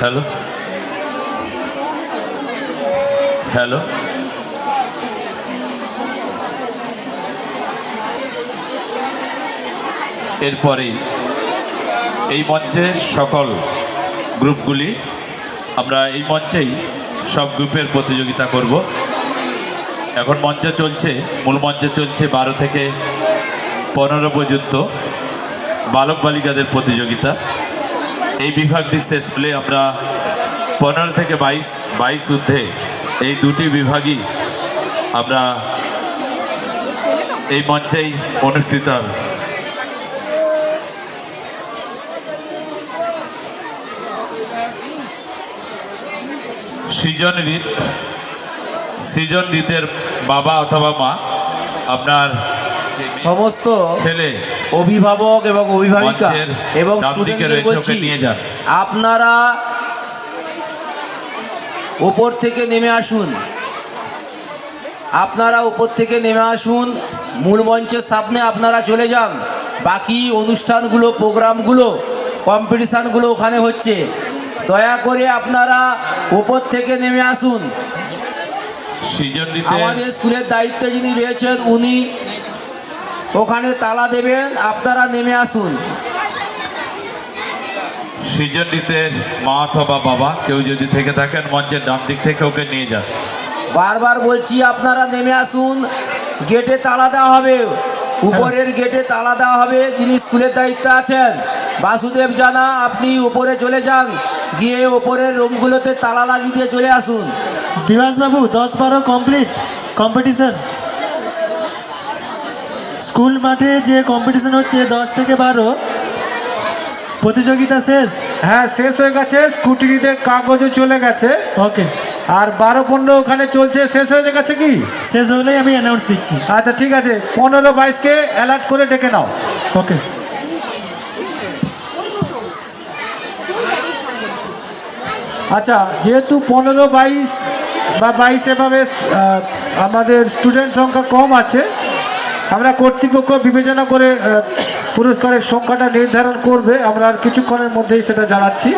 Hello hello এরপরে এই মঞ্চে সকল গ্রুপগুলি আমরা এই মঞ্চেই সব গ্রুপের প্রতিযোগিতা করব। এখন মঞ্চে চলছে, মূল মঞ্চে চলছে বারো থেকে পনেরো পর্যন্ত। বালক বালিকাদের প্রতিযোগিতা। এই বিভাগটি শেষ হলে আমরা পনেরো থেকে বাইশ বাইশ ঊর্ধ্বে এই দুটি বিভাগই আমরা এই মঞ্চেই অনুষ্ঠিত হবে। সৃজন রীত সৃজন রীতের বাবা অথবা মা আপনার সমস্ত ছেলে অভিভাবক এবং অভিভাবিকা এবং স্টুডেন্টদের বলছি আপনারা ওপর থেকে নেমে আসুন। আপনারা উপর থেকে নেমে আসুন। মূল মঞ্চের সামনে আপনারা চলে যান। বাকি অনুষ্ঠানগুলো প্রোগ্রামগুলো কম্পিটিশানগুলো ওখানে হচ্ছে। দয়া করে আপনারা ওপর থেকে নেমে আসুন। সৃজন রীতের আমাদের স্কুলের দায়িত্বে যিনি রয়েছেন উনি ওখানে তালা দেবেন আপনারা নেমে আসুন। সৃজন রীতের মা অথবা বাবা কেউ যদি থেকে থাকেন মঞ্চের ডান দিক থেকে ওকে নিয়ে যান। বারবার বলছি আপনারা নেমে আসুন গেটে তালা দেওয়া হবে। উপরের গেটে তালা দেওয়া হবে যিনি স্কুলের দায়িত্বে আছেন। বাসুদেব জানা আপনি উপরে চলে যান গিয়ে ওপরের রুমগুলোতে তালা লাগিয়ে দিয়ে চলে আসুন। বাবু দশ বারো কমপ্লিট কম্পিটিশন স্কুল মাঠে যে কম্পিটিশন হচ্ছে দশ থেকে বারো প্রতিযোগিতা শেষ? হ্যাঁ শেষ হয়ে গেছে স্কুটিতে কাগজও চলে গেছে। ওকে আর বারো পনেরো ওখানে চলছে শেষ হয়ে গেছে কি? শেষ হলেই আমি অ্যানাউন্স দিচ্ছি। আচ্ছা ঠিক আছে পনেরো বাইশকে অ্যালার্ট করে ডেকে নাও। ওকে আচ্ছা যেহেতু পনেরো বাইশ বা বাইশ এভাবে আমাদের স্টুডেন্ট সংখ্যা কম আছে। আমরা কর্তৃপক্ষ বিবেচনা করে পুরস্কারের সংখ্যাটা নির্ধারণ করবে। আমরা আর কিছুক্ষণের মধ্যেই সেটা জানাচ্ছি।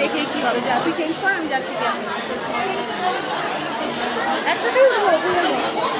দেখে কি হবে। যা, তুই চেঞ্জ কর, আমি যাচ্ছি। 来吃这个萝卜面。